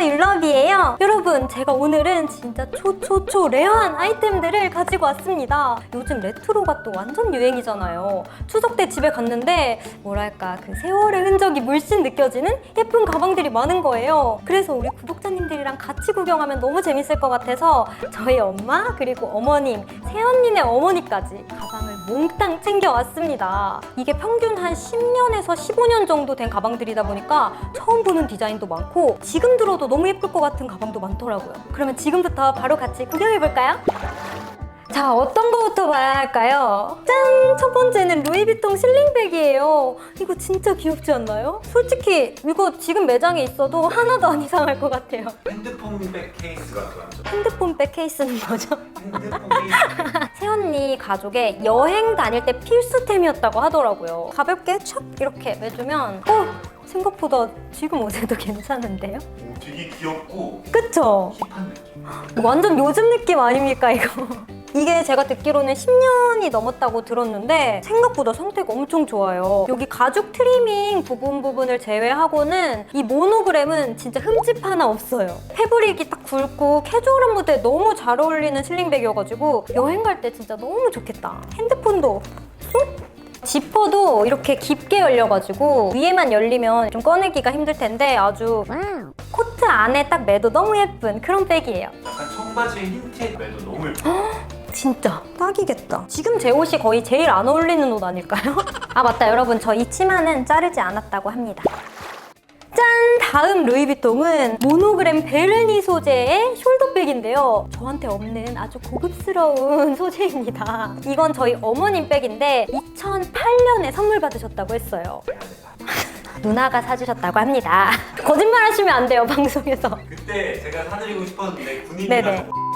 안녕하세요 율럽이에요. 여러분 제가 오늘은 진짜 초초초 레어한 아이템들을 가지고 왔습니다. 요즘 레트로가 또 완전 유행이잖아요. 추석 때 집에 갔는데 뭐랄까 그 세월의 흔적이 물씬 느껴지는 예쁜 가방들이 많은 거예요. 그래서 우리 구독자님들이랑 같이 구경하면 너무 재밌을 것 같아서 저희 엄마 그리고 어머님 새언니네 어머니까지 몽땅 챙겨왔습니다 이게 평균 한 10년에서 15년 정도 된 가방들이다 보니까 처음 보는 디자인도 많고 지금 들어도 너무 예쁠 것 같은 가방도 많더라고요. 그러면 지금부터 바로 같이 구경해볼까요? 자, 어떤 거부터 봐야 할까요? 짠! 첫 번째는 루이비통 슬링백이에요. 이거 진짜 귀엽지 않나요? 솔직히 이거 지금 매장에 있어도 하나도 안 이상할 것 같아요. 핸드폰 백 케이스 같은 거 완전. 핸드폰 백 케이스는 뭐죠? 핸드폰 케이스. 새언니 가족의 여행 다닐 때 필수템이었다고 하더라고요. 가볍게 촥 이렇게 매주면 어? 생각보다 지금 옷에도 괜찮은데요? 오, 되게 귀엽고 그쵸? 힙한 느낌. 완전 요즘 느낌 아닙니까 이거? 이게 제가 듣기로는 10년이 넘었다고 들었는데 생각보다 상태가 엄청 좋아요. 여기 가죽 트리밍 부분 부분을 제외하고는 이 모노그램은 진짜 흠집 하나 없어요. 패브릭이 딱 굵고 캐주얼한 무대에 너무 잘 어울리는 슬링백이어가지고 여행 갈 때 진짜 너무 좋겠다. 핸드폰도 쏙 지퍼도 이렇게 깊게 열려가지고 위에만 열리면 좀 꺼내기가 힘들 텐데 아주 코트 안에 딱 매도 너무 예쁜 그런 백이에요. 약간 청바지에 흰티에 매도 너무 예뻐. 진짜 딱이겠다. 지금 제 옷이 거의 제일 안 어울리는 옷 아닐까요? 아 맞다 여러분 저 이 치마는 자르지 않았다고 합니다. 짠! 다음 루이비통은 모노그램 베르니 소재의 숄더백인데요. 저한테 없는 아주 고급스러운 소재입니다. 이건 저희 어머님 백인데 2008년에 선물 받으셨다고 했어요. 누나가 사주셨다고 합니다. 거짓말 하시면 안 돼요, 방송에서. 그때 제가 사드리고 싶었는데 네네. 군인이라서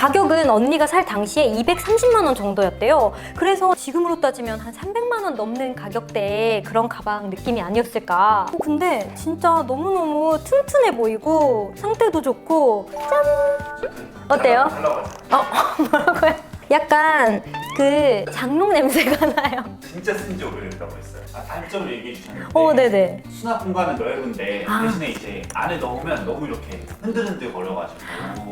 가격은 언니가 살 당시에 230만 원 정도였대요. 그래서 지금으로 따지면 한 300만 원 넘는 가격대의 그런 가방 느낌이 아니었을까. 어, 근데 진짜 너무너무 튼튼해 보이고 상태도 좋고 어때요? 달라가지고 어, 뭐라고요? 약간 그 장롱 냄새가 나요. 진짜 쓴지 오래됐다고 했어요. 아, 단점을 얘기해 주셨는데 어, 네네. 수납 공간은 넓은데 아. 대신에 이제 안에 넣으면 너무 이렇게 흔들흔들 거려가지고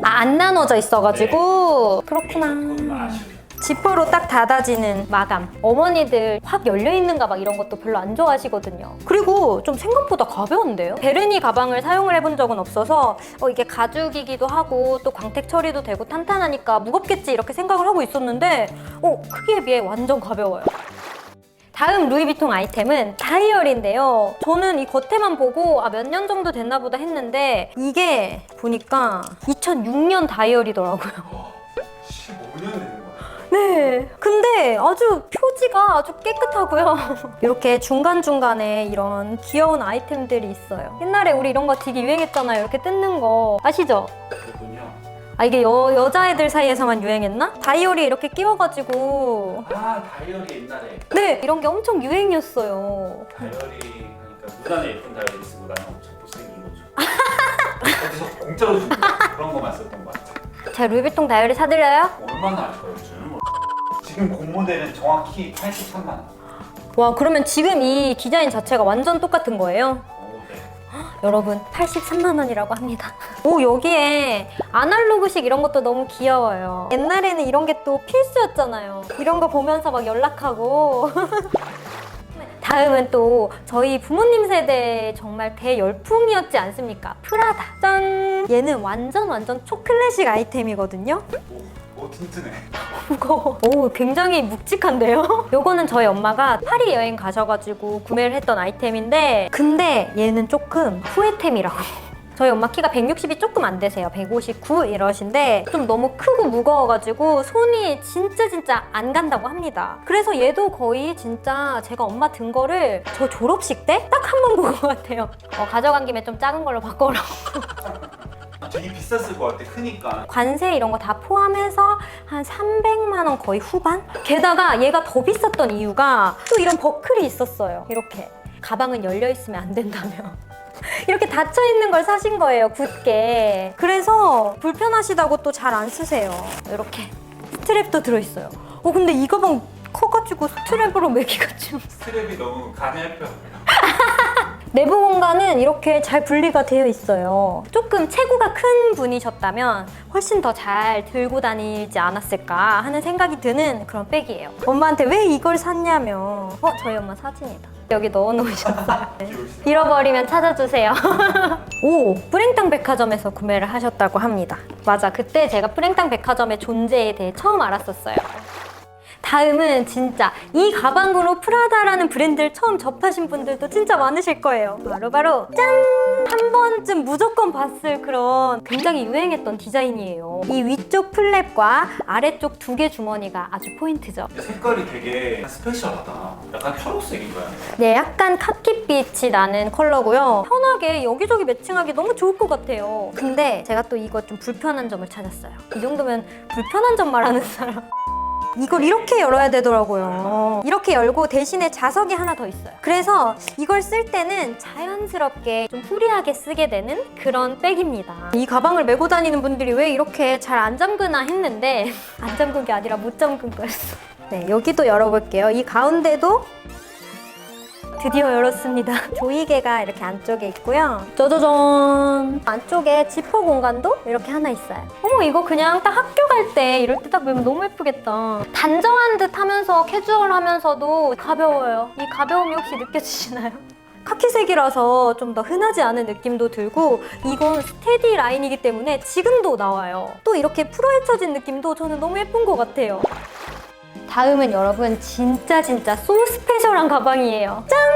아, 안 나눠져 있어가지고. 조금 그렇구나. 아쉬워요. 지퍼로 딱 닫아지는 마감. 어머니들 확 열려있는 가방 이런 것도 별로 안 좋아하시거든요. 그리고 좀 생각보다 가벼운데요? 베르니 가방을 사용을 해본 적은 없어서 어, 이게 가죽이기도 하고 또 광택 처리도 되고 탄탄하니까 무겁겠지 이렇게 생각을 하고 있었는데 어, 크기에 비해 완전 가벼워요. 다음 루이비통 아이템은 다이어리인데요. 저는 이 겉에만 보고 아, 몇 년 정도 됐나 보다 했는데 이게 보니까 2006년 다이어리더라고요. 15년 되는 거예요. 네. 근데 아주 표지가 아주 깨끗하고요. 이렇게 중간중간에 이런 귀여운 아이템들이 있어요. 옛날에 우리 이런 거 되게 유행했잖아요. 이렇게 뜯는 거. 아시죠? 아, 이게 여, 여자애들 사이에서만 유행했나? 다이어리 이렇게 끼워가지고. 아 다이어리 옛날에 네. 이런 게 엄청 유행이었어요. 다이어리 하니까 누나는 예쁜 다이어리 쓰고 나는 엄청 못생긴 거죠. 어디서 공짜로 준 거, 그런 거만 썼던 것 같아. 제가 루이비통 다이어리 사드려요? 얼마나 아쉬워요 저는 몰라. 지금 본 모델은 정확히 83만 원. 와, 그러면 지금 이 디자인 자체가 완전 똑같은 거예요? 여러분 83만 원이라고 합니다. 오 여기에 아날로그식 이런 것도 너무 귀여워요. 옛날에는 이런 게 또 필수였잖아요. 이런 거 보면서 막 연락하고. 다음은 또 저희 부모님 세대 정말 대열풍이었지 않습니까? 프라다. 짠! 얘는 완전 완전 초클래식 아이템이거든요. 튼튼해. 무거워. 오, 굉장히 묵직한데요? 요거는 저희 엄마가 파리 여행 가셔가지고 구매를 했던 아이템인데, 근데 얘는 조금 후회템이라고. 저희 엄마 키가 160이 조금 안 되세요. 159 이러신데 좀 너무 크고 무거워가지고 손이 진짜 진짜 안 간다고 합니다. 그래서 얘도 거의 진짜 제가 엄마 든 거를 저 졸업식 때 딱 한 번 본 것 같아요. 어, 가져간 김에 좀 작은 걸로 바꿔라. 되게 비쌌을 것 같아. 크니까. 관세 이런 거 다 포함해서 한 300만 원 거의 후반? 게다가 얘가 더 비쌌던 이유가 또 이런 버클이 있었어요. 이렇게 가방은 열려 있으면 안 된다며. 이렇게 닫혀 있는 걸 사신 거예요, 굳게. 그래서 불편하시다고 또 잘 안 쓰세요. 이렇게 스트랩도 들어있어요. 어 근데 이 가방 커가지고 스트랩으로 매기가 좀 스트랩이 너무 가늘펴. 내부 공간은 이렇게 잘 분리가 되어 있어요. 조금 체구가 큰 분이셨다면 훨씬 더 잘 들고 다니지 않았을까 하는 생각이 드는 그런 백이에요. 엄마한테 왜 이걸 샀냐면 어 저희 엄마 사진이다. 여기 넣어놓으셨어요. 네. 잃어버리면 찾아주세요. 오, 뿌랭땅 백화점에서 구매를 하셨다고 합니다. 맞아, 그때 제가 뿌랭땅 백화점의 존재에 대해 처음 알았었어요. 다음은 진짜 이 가방으로 프라다라는 브랜드를 처음 접하신 분들도 진짜 많으실 거예요. 바로 바로 짠! 한 번쯤 무조건 봤을 그런 굉장히 유행했던 디자인이에요. 이 위쪽 플랩과 아래쪽 두 개 주머니가 아주 포인트죠. 색깔이 되게 스페셜하다. 약간 초록색인가요? 네, 약간 카키빛이 나는 컬러고요. 편하게 여기저기 매칭하기 너무 좋을 것 같아요. 근데 제가 또 이거 좀 불편한 점을 찾았어요. 이 정도면 불편한 점 말하는 사람. 이걸 이렇게 열어야 되더라고요. 이렇게 열고 대신에 자석이 하나 더 있어요. 그래서 이걸 쓸 때는 자연스럽게 좀 후리하게 쓰게 되는 그런 백입니다. 이 가방을 메고 다니는 분들이 왜 이렇게 잘 안 잠그나 했는데 안 잠근 게 아니라 못 잠근 거였어. 네, 여기도 열어볼게요. 이 가운데도 드디어 열었습니다. 조이개가 이렇게 안쪽에 있고요. 짜자잔! 안쪽에 지퍼 공간도 이렇게 하나 있어요. 어머, 이거 그냥 딱 학교 갈 때 이럴 때딱 메면 너무 예쁘겠다. 단정한 듯 하면서 캐주얼하면서도 가벼워요. 이 가벼움이 혹시 느껴지시나요? 카키색이라서 좀 더 흔하지 않은 느낌도 들고 이건 스테디 라인이기 때문에 지금도 나와요. 또 이렇게 풀어헤쳐진 느낌도 저는 너무 예쁜 것 같아요. 다음은 여러분 진짜 진짜 소 스페셜한 가방이에요. 짠!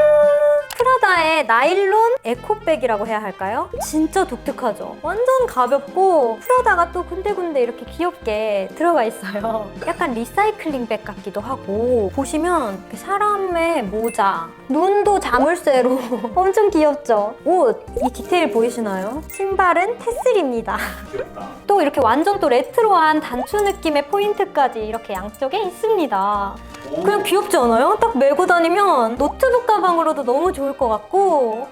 프라다의 나일론 에코백이라고 해야 할까요? 진짜 독특하죠? 완전 가볍고 프라다가 또 군데군데 이렇게 귀엽게 들어가 있어요. 약간 리사이클링 백 같기도 하고 보시면 이렇게 사람의 모자, 눈도 자물쇠로 엄청 귀엽죠? 옷! 이 디테일 보이시나요? 신발은 테슬입니다. 또 이렇게 완전 또 레트로한 단추 느낌의 포인트까지 이렇게 양쪽에 있습니다. 오, 그냥 귀엽지 않아요? 딱 메고 다니면 노트북 가방으로도 너무 좋을 것 같고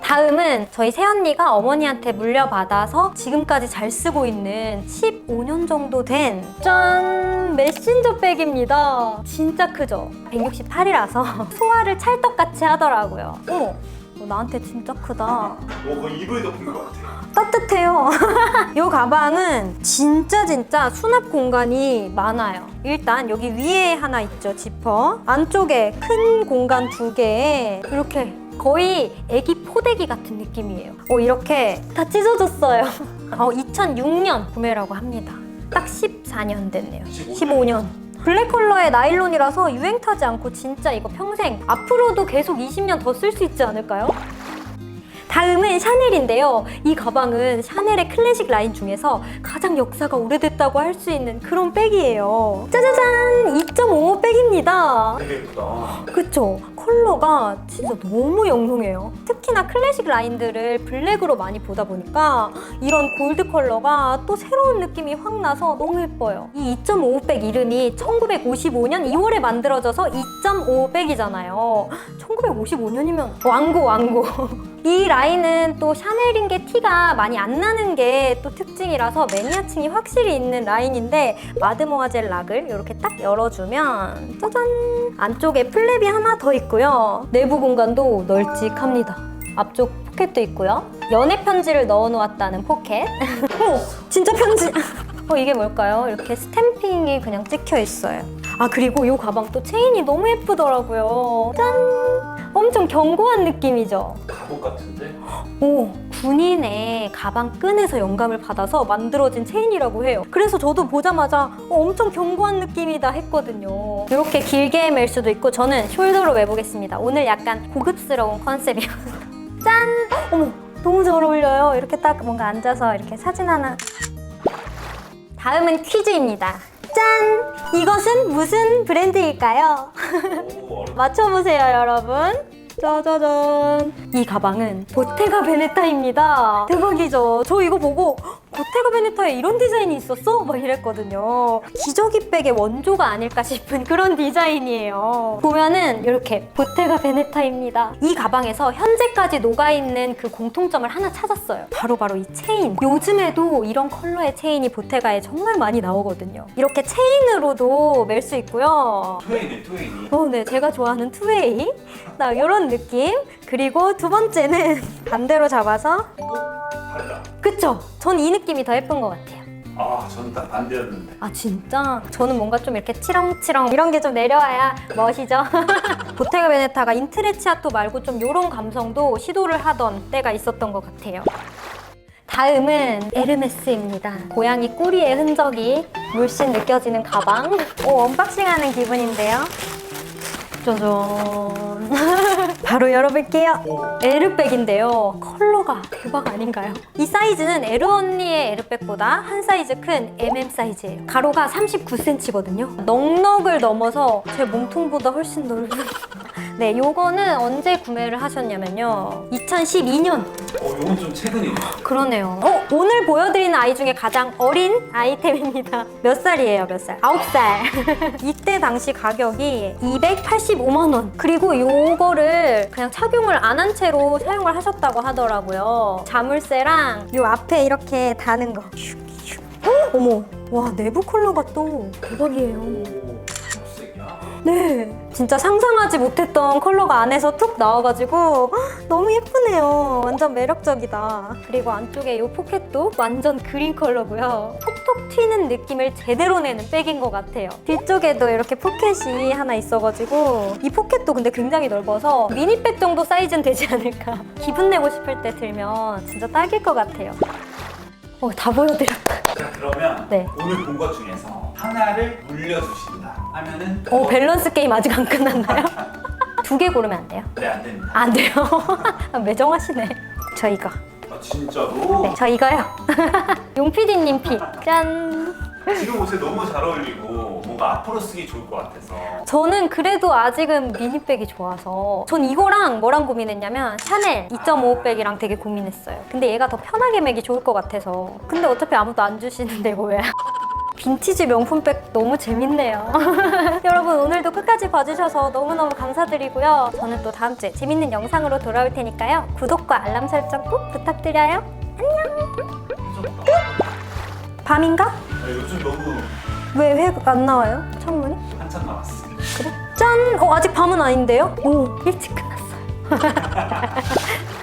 다음은 저희 새언니가 어머니한테 물려받아서 지금까지 잘 쓰고 있는 15년 정도 된 짠! 메신저 백입니다. 진짜 크죠? 168이라서 소화를 찰떡같이 하더라고요. 어머, 어, 나한테 진짜 크다. 오, 거의 이불 덮은 것 같아. 따뜻해요. 이 가방은 진짜 진짜 수납 공간이 많아요. 일단 여기 위에 하나 있죠, 지퍼. 안쪽에 큰 공간 두 개에 이렇게 거의 애기 포대기 같은 느낌이에요. 어, 이렇게 다 찢어졌어요. 어, 2006년 구매라고 합니다. 딱 14년 됐네요. 15년. 블랙 컬러의 나일론이라서 유행 타지 않고 진짜 이거 평생 앞으로도 계속 20년 더 쓸 수 있지 않을까요? 다음은 샤넬인데요. 이 가방은 샤넬의 클래식 라인 중에서 가장 역사가 오래됐다고 할 수 있는 그런 백이에요. 짜자잔! 2.5 백입니다. 되게 예쁘다. 그쵸? 컬러가 진짜 너무 영롱해요. 특히나 클래식 라인들을 블랙으로 많이 보다 보니까 이런 골드 컬러가 또 새로운 느낌이 확 나서 너무 예뻐요. 이 2.5백 이름이 1955년 2월에 만들어져서 2.5백이잖아요. 1955년이면 왕고 왕고. 이 라인은 또 샤넬인 게 티가 많이 안 나는 게 또 특징이라서 매니아층이 확실히 있는 라인인데 마드모아젤 락을 이렇게 딱 열어주면 짜잔! 안쪽에 플랩이 하나 더 있고요. 내부 공간도 널찍합니다. 앞쪽 포켓도 있고요. 연애 편지를 넣어 놓았다는 포켓. 어 진짜 편지! 어 이게 뭘까요? 이렇게 스탬핑이 그냥 찍혀 있어요 아 그리고 이 가방 또 체인이 너무 예쁘더라고요 짠 엄청 견고한 느낌이죠 갑옷 같은데? 오, 군인의 가방 끈에서 영감을 받아서 만들어진 체인이라고 해요. 그래서 저도 보자마자 어, 엄청 견고한 느낌이다 했거든요. 이렇게 길게 맬 수도 있고 저는 숄더로 매보겠습니다. 오늘 약간 고급스러운 컨셉이에요. 짠! 어머, 너무 잘 어울려요. 이렇게 딱 뭔가 앉아서 이렇게 사진 하나. 다음은 퀴즈입니다. 짠! 이것은 무슨 브랜드일까요? 맞춰보세요, 여러분. 짜자잔. 이 가방은 보테가 베네타입니다. 대박이죠? 저 이거 보고 보테가 베네타에 이런 디자인이 있었어? 막 이랬거든요. 기저귀 백의 원조가 아닐까 싶은 그런 디자인이에요. 보면은 이렇게 보테가 베네타입니다. 이 가방에서 현재까지 녹아있는 그 공통점을 하나 찾았어요. 바로바로 이 체인. 요즘에도 이런 컬러의 체인이 보테가에 정말 많이 나오거든요. 이렇게 체인으로도 멜 수 있고요. 투웨이네 투웨이. 어, 네, 제가 좋아하는 투웨이. 나 이런 느낌. 그리고 두 번째는 반대로 잡아서. 그쵸? 전 이 느낌이 더 예쁜 것 같아요. 아 저는 딱 반대였는데. 아 진짜? 저는 뭔가 좀 이렇게 치렁치렁 이런 게 좀 내려와야 멋이죠. 보테가 베네타가 인트레치아토 말고 좀 이런 감성도 시도를 하던 때가 있었던 것 같아요. 다음은 에르메스입니다. 고양이 꼬리의 흔적이 물씬 느껴지는 가방. 오, 언박싱하는 기분인데요. 짜잔. 바로 열어볼게요. 에르백인데요. 컬러가 대박 아닌가요? 이 사이즈는 에르 언니의 에르백보다 한 사이즈 큰 MM 사이즈예요. 가로가 39cm거든요. 넉넉을 넘어서 제 몸통보다 훨씬 넓은. 네, 요거는 언제 구매를 하셨냐면요. 2012년 어 이건 좀 최근이네요. 그러네요. 어, 오늘 보여드리는 아이 중에 가장 어린 아이템입니다. 몇 살이에요, 몇 살? 아홉 살. 이때 당시 가격이 285만 원. 그리고 요거를 그냥 착용을 안 한 채로 사용을 하셨다고 하더라고요. 자물쇠랑 요 앞에 이렇게 다는 거. 슉슉. 어, 어머, 와 내부 컬러가 또 대박이에요. 오 초록색이야. 네, 진짜 상상하지 못했던 컬러가 안에서 툭 나와가지고 헉, 너무 예쁘네요. 완전 매력적이다. 그리고 안쪽에 이 포켓도 완전 그린 컬러고요. 톡톡 튀는 느낌을 제대로 내는 백인 것 같아요. 뒤쪽에도 이렇게 포켓이 하나 있어가지고 이 포켓도 근데 굉장히 넓어서 미니백 정도 사이즈는 되지 않을까. 기분 내고 싶을 때 들면 진짜 딱일 것 같아요. 어, 다 보여드렸다. 자 그러면 네. 오늘 본 것 중에서 하나를 물려주신다 하면은 어, 밸런스 게임 아직 안 끝났나요? 두 개 고르면 안 돼요? 네안 됩니다. 안 돼요. 매정하시네. 저 이거. 아 진짜로? 네, 저 이거요. 용피디님 피. 짠. 지금 옷에 너무 잘 어울리고 뭔가 앞으로 쓰기 좋을 것 같아서 저는 그래도 아직은 미니백이 좋아서 전 이거랑 뭐랑 고민했냐면 샤넬 2.5백이랑 되게 고민했어요. 근데 얘가 더 편하게 매기 좋을 것 같아서. 근데 어차피 아무도 안 주시는데 이거 왜? 빈티지 명품백 너무 재밌네요. 여러분 오늘도 끝까지 봐주셔서 너무너무 감사드리고요. 저는 또 다음 주에 재밌는 영상으로 돌아올 테니까요. 구독과 알람 설정 꼭 부탁드려요. 해줬다. 밤인가? 아, 요즘 너무 왜회안 나와요? 창문이? 한참 남았어. 그래? 짠! 어, 아직 밤은 아닌데요? 오, 일찍 끝났어요.